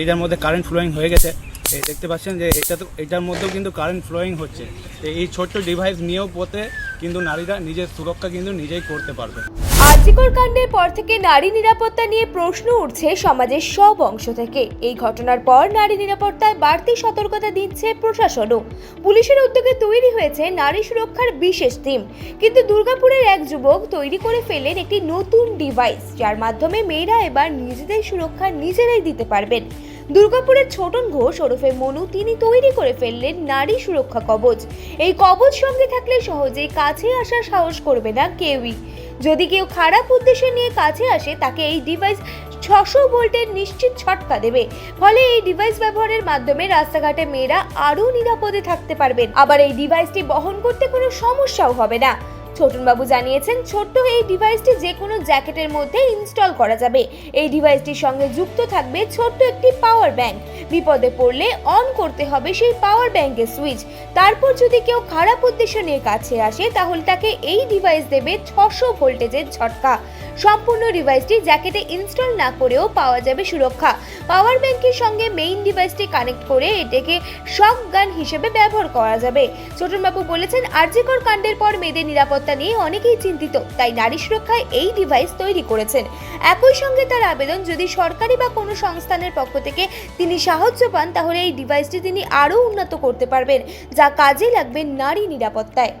এইটার মধ্যে current flowing হয়ে গেছে দেখতে পাচ্ছেন যে এটা তো এটার মধ্যেও কিন্তু কারেন্ট ফ্লোয়িং হচ্ছে। এই ছোট্ট ডিভাইস নিয়েও পথে কিন্তু নারীরা নিজের সুরক্ষা কিন্তু নিজেই করতে পারবে। আর্জিকর কাণ্ডের পর থেকে নারী নিরাপত্তা নিয়ে প্রশ্ন উঠছে সমাজের সব অংশ থেকে। এই ঘটনার পর নারী নিরাপত্তায় বাড়তি সতর্কতা দিচ্ছে প্রশাসনও। পুলিশের উদ্যোগে তৈরি হয়েছে নারী সুরক্ষার বিশেষ টিম কিন্তু দুর্গাপুরের এক যুবক তৈরি করে ফেলেন একটি নতুন ডিভাইস, যার মাধ্যমে মেয়েরা এবার নিজেদের সুরক্ষা নিজেরাই দিতে পারবেন। দুর্গাপুরের ছোটন ঘোষ ওরফে মনু, তিনি তৈরি করে ফেললেন নারী সুরক্ষা কবচ। এই কবচ সঙ্গে থাকলে সহজেই কাছে আসার সাহস করবে না কেউই। যদি কেউ খারাপ উদ্দেশ্যে নিয়ে কাছে আসে, তাকে এই ডিভাইস ছশো ভোল্টের নিশ্চিত ছটকা দেবে। ফলে এই ডিভাইস ব্যবহারের মাধ্যমে রাস্তাঘাটে মেয়েরা আরও নিরাপদে থাকতে পারবেন। আবার এই ডিভাইসটি বহন করতে কোনো সমস্যাও হবে না। ছোটনবাবু জানিয়েছেন, ছোট্ট এই ডিভাইসটি যে কোনো জ্যাকেটের মধ্যে ইনস্টল করা যাবে। এই ডিভাইসটির সঙ্গে যুক্ত থাকবে ছোট্ট একটি পাওয়ার ব্যাংক বিপদে পড়লে অন করতে হবে সেই পাওয়ার ব্যাংকের সুইচ তারপর যদি কেউ খারাপ উদ্দেশ্য নিয়ে কাছে আসে, তাহলে তাকে এই ডিভাইস দেবে ছশো ভোল্টেজের ঝটকা। সম্পূর্ণ ডিভাইসটি জ্যাকেটে ইনস্টল না করেও পাওয়া যাবে সুরক্ষা। পাওয়ার ব্যাংকের সঙ্গে মেইন ডিভাইসটি কানেক্ট করে এটাকে শক গান হিসেবে ব্যবহার করা যাবে। ছোটনবাবু বলেছেন, আরজিকর কাণ্ডের পর মেয়েদের নিরাপত্তা নিয়ে অনেকেই চিন্তিত, তাই নারী সুরক্ষায় এই ডিভাইস তৈরি করেছেন। একই সঙ্গে তার আবেদন যদি সরকারি বা কোনো সংস্থানের পক্ষ থেকে তিনি সাহায্য পান, তাহলে এই ডিভাইসটি তিনি আরও উন্নত করতে পারবেন, যা কাজে লাগবে নারী নিরাপত্তায়।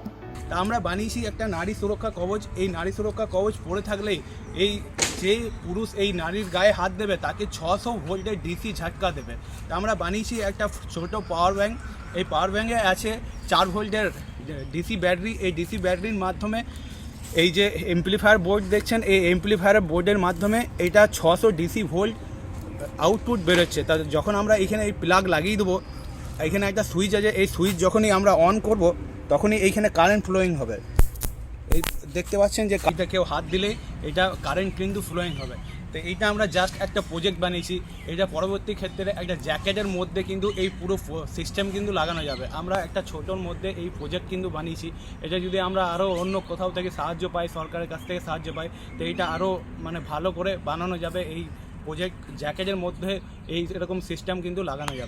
তা আমরা বানিয়েছি একটা নারী সুরক্ষা কবচ। এই নারী সুরক্ষা কবচ পরে থাকলেই এই যে পুরুষ এই নারীর গায়ে হাত দেবে, তাকে ছশো ভোল্টের ডিসি ঝাটকা দেবে। তা আমরা বানিয়েছি একটা ছোট পাওয়ার ব্যাংক এই পাওয়ার ব্যাংকে আছে চার ভোল্টের ডিসি ব্যাটারি। এই ডিসি ব্যাটারির মাধ্যমে এই যে এমপ্লিফায়ার বোর্ড দেখছেন, এই এমপ্লিফায়ার বোর্ডের মাধ্যমে এটা ছশো ডিসি ভোল্ট আউটপুট বেরোচ্ছে। তা যখন আমরা এখানে এই প্লাগ লাগিয়ে দেবো এখানে একটা সুইচ আছে, এই সুইচ যখনই আমরা অন করব, তখনই এইখানে কারেন্ট ফ্লোয়িং হবে। এই দেখতে পাচ্ছেন যে এটা কেউ হাত দিলেই এটা কারেন্ট কিন্তু ফ্লোয়িং হবে। তো এইটা আমরা জাস্ট একটা প্রজেক্ট বানিয়েছি। এটা পরবর্তী ক্ষেত্রে একটা জ্যাকেটের মধ্যে কিন্তু এই পুরো সিস্টেম কিন্তু লাগানো যাবে। আমরা একটা ছোটোর মধ্যে এই প্রজেক্ট কিন্তু বানিয়েছি। এটা যদি আমরা আরও অন্য কোথাও থেকে সাহায্য পাই, সরকারের কাছ থেকে সাহায্য পাই, তো এইটা আরও মানে ভালো করে বানানো যাবে। এই প্রজেক্ট জ্যাকেটের মধ্যে এই এরকম সিস্টেম কিন্তু লাগানো যাবে।